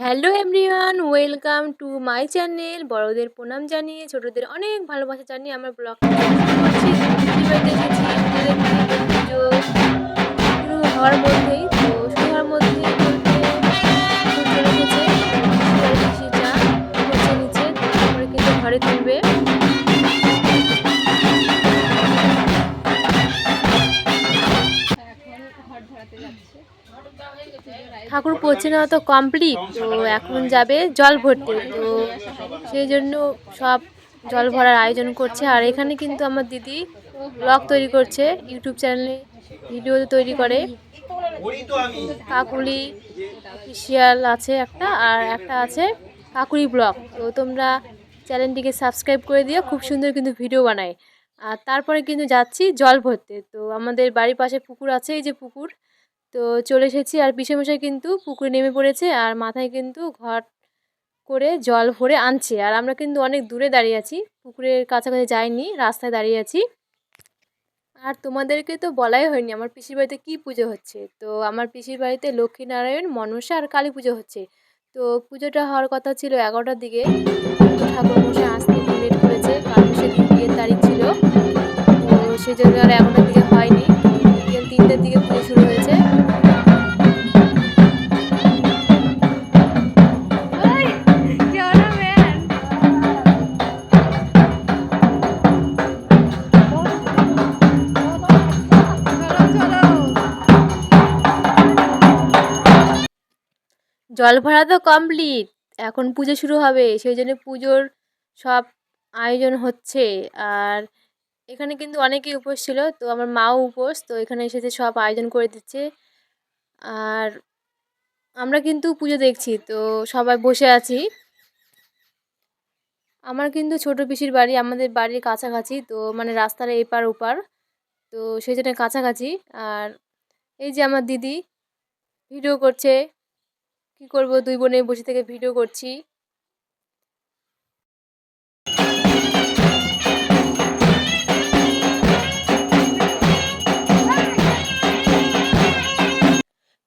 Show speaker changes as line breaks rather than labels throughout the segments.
Hello everyone, welcome to my channel. বড়দের প্রণাম জানিয়ে, ছোটদের অনেক ভালোবাসা জানিয়ে আমার ব্লগ করছি। পুজো শুরু হওয়ার মধ্যেই ঠাকুর পৌঁছে নেওয়া তো কমপ্লিট তো এখন যাবে জল ভরতে। তো সেই জন্য সব জল ভরার আয়োজন করছে। আর এখানে কিন্তু আমার দিদি ব্লগ তৈরি করছে ইউটিউব চ্যানেলে ভিডিও তৈরি করে। কাকুলি অফিসিয়াল আছে একটা, আর একটা আছে কাকুলি ব্লগ তো তোমরা চ্যানেলটিকে সাবস্ক্রাইব করে দিও, খুব সুন্দর কিন্তু ভিডিও বানায়। আর তারপরে কিন্তু যাচ্ছি জল ভরতে। তো আমাদের বাড়ির পাশে পুকুর আছে, এই যে পুকুর। তো চলে এসেছি। আর পিসেমশাই কিন্তু পুকুরে নেমে পড়েছে আর মাথায় কিন্তু ঘট করে জল ভরে আনছে। আর আমরা কিন্তু অনেক দূরে দাঁড়িয়ে আছি। পুকুরের কাছাকাছি যাইনি, রাস্তায় দাঁড়িয়ে আছি। আর তোমাদেরকে তো বলাই হয়নি আমার পিসির বাড়িতে কী পুজো হচ্ছে। তো আমার পিসির বাড়িতে লক্ষ্মীনারায়ণ, মনসা আর কালী পুজো হচ্ছে। তো পুজোটা হওয়ার কথা ছিল এগারোটার দিকে। ঠাকুর মশাই আসতে লেট করেছে, কারণ সেদিন বিয়ের তারিখ ছিল। তো সেই জন্য আর এগারোটার দিকে হয়নি। বিকেল তিনটের দিকে পুজো শুরু হয়েছে জল ভরা তো কমপ্লিট এখন পুজো শুরু হবে, সেই জন্য পুজোর সব আয়োজন হচ্ছে। আর এখানে কিন্তু অনেকেই উপোস ছিল, তো আমার মাও উপোস, তো এখানে এসেছে সব আয়োজন করে দিচ্ছে। আর আমরা কিন্তু পুজো দেখছি, তো সবাই বসে আছি। আমার কিন্তু ছোটো পিসির বাড়ি, আমাদের বাড়ির কাছাকাছি, তো মানে রাস্তার এপার ওপার, তো সেই জন্য কাছাকাছি। আর এই যে আমার দিদি ভিডিও করছে কি করব? দুই বোনে বসে থেকে ভিডিও করছি।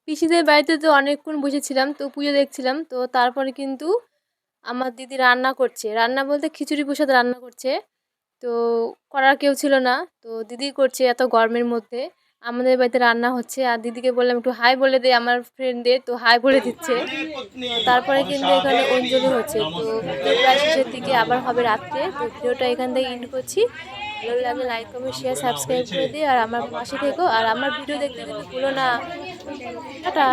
পিসিদের বাড়িতে তো অনেকক্ষণ বসেছিলাম, তো পুজো দেখছিলাম, তো তারপরে কিন্তু আমার দিদি রান্না করছে। রান্না বলতে খিচুড়ি প্রসাদ রান্না করছে, তো করার কেউ ছিল না, তো দিদি করছে এত গরমের মধ্যে। আমাদের বাড়িতে রান্না হচ্ছে। আর দিদিকে বললাম, একটু হাই বলে দে আমার ফ্রেন্ডে তো হাই বলে দিচ্ছে। তারপরে কিন্তু এখানে অঞ্জলি হচ্ছে। তো প্রায় শেষের দিকে আবার হবে রাত্রে। তো ভিডিওটা এখান থেকে ইন্ড করছি। ভালো লাগলে লাইক কমেন্ট শেয়ার সাবস্ক্রাইব করে দিই আর আমার পাশে থেকো। আর আমার ভিডিও দেখতে কিন্তু ভুলো না। টাটা।